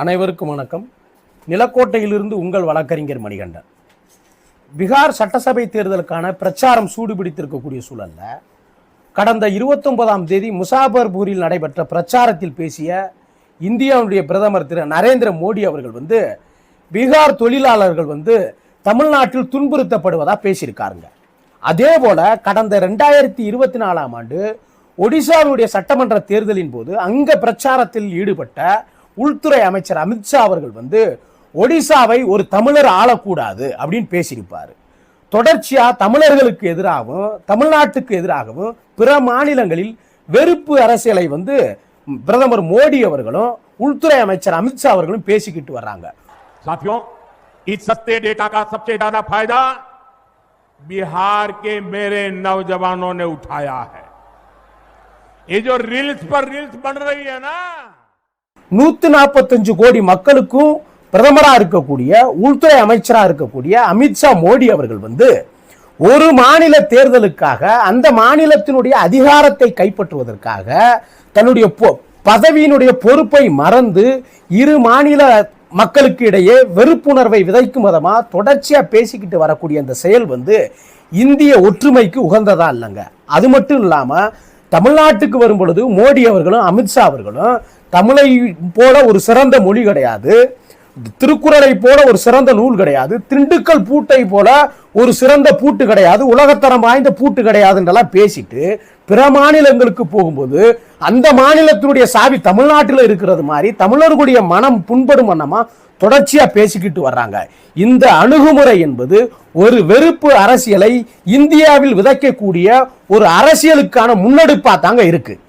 அனைவருக்கும் வணக்கம். நிலக்கோட்டையிலிருந்து உங்கள் வழக்கறிஞர் மணிகண்டன். பீகார் சட்டசபை தேர்தலுக்கான பிரச்சாரம் சூடுபிடித்திருக்கக்கூடிய சூழல்ல கடந்த இருபத்தொன்பதாம் தேதி முசாபர்பூரில் நடைபெற்ற பிரச்சாரத்தில் பேசிய இந்தியாவுடைய பிரதமர் திரு நரேந்திர மோடி அவர்கள் வந்து பீகார் தொழிலாளர்கள் வந்து தமிழ்நாட்டில் துன்புறுத்தப்படுவதாக பேசியிருக்காருங்க. அதே போல கடந்த ரெண்டாயிரத்தி இருபத்தி நாலாம் ஆண்டு ஒடிசாவுடைய சட்டமன்ற தேர்தலின் போது அங்க பிரச்சாரத்தில் ஈடுபட்ட உள்துறை அமைச்சர் அமித்ஷா அவர்கள் வந்து ஒடிசாவை ஒரு தமிழர் ஆளக்கூடாது அப்படின்னு பேசியிருப்பாரு தொடர்ச்சியா தமிழர்களுக்கு எதிராகவும் தமிழ்நாட்டுக்கு எதிராகவும் பிற மாநிலங்களில் வெறுப்பு அரசியலை வந்து பிரதமர் மோடி அவர்களும் உள்துறை அமைச்சர் அமித்ஷா அவர்களும் பேசிக்கிட்டு வர்றாங்க साथियों इस सत्य डेटा का सबसे ज्यादा फायदा बिहार के मेरे नौजवानों ने उठाया है ये जो रील्स पर रील्स बन रही है ना நூற்றி நாற்பத்தஞ்சு கோடி மக்களுக்கும் பிரதமராக இருக்கக்கூடிய உள்துறை அமைச்சராக இருக்கக்கூடிய அமித்ஷா மோடி அவர்கள் வந்து ஒரு மாநில தேர்தலுக்காக அந்த மாநிலத்தினுடைய அதிகாரத்தை கைப்பற்றுவதற்காக தன்னுடைய பொ- பதவியினுடைய பொறுப்பை மறந்து இரு மாநில மக்களுக்கு இடையே வெறுப்புணர்வை விதைக்கும் விதமாக தொடர்ச்சியாக பேசிக்கிட்டு வரக்கூடிய அந்த செயல் வந்து இந்திய ஒற்றுமைக்கு உகந்ததா இல்லைங்க. அது மட்டும் இல்லாமல் தமிழ்நாட்டுக்கு வரும் பொழுது மோடி அவர்களும் அமித்ஷா அவர்களும் தமிழை போல ஒரு சிறந்த மொழி கிடையாது. திருக்குறளை போல ஒரு சிறந்த நூல் கிடையாது. திண்டுக்கல் பூட்டை போல ஒரு சிறந்த பூட்டு கிடையாது. உலகத்தரம் வாய்ந்த பூட்டு கிடையாதுன்றெல்லாம் பேசிட்டு பிற மாநிலங்களுக்கு போகும்போது அந்த மாநிலத்தினுடைய சாவி தமிழ்நாட்டில் இருக்கிறது மாதிரி தமிழர்களுடைய மனம் புண்படும் வண்ணமா தொடர்ச்சியாக பேசிக்கிட்டு வர்றாங்க. இந்த அணுகுமுறை என்பது ஒரு வெறுப்பு அரசியலை இந்தியாவில் விதைக்கக்கூடிய ஒரு அரசியலுக்கான முன்னெடுப்பாக தாங்க இருக்குது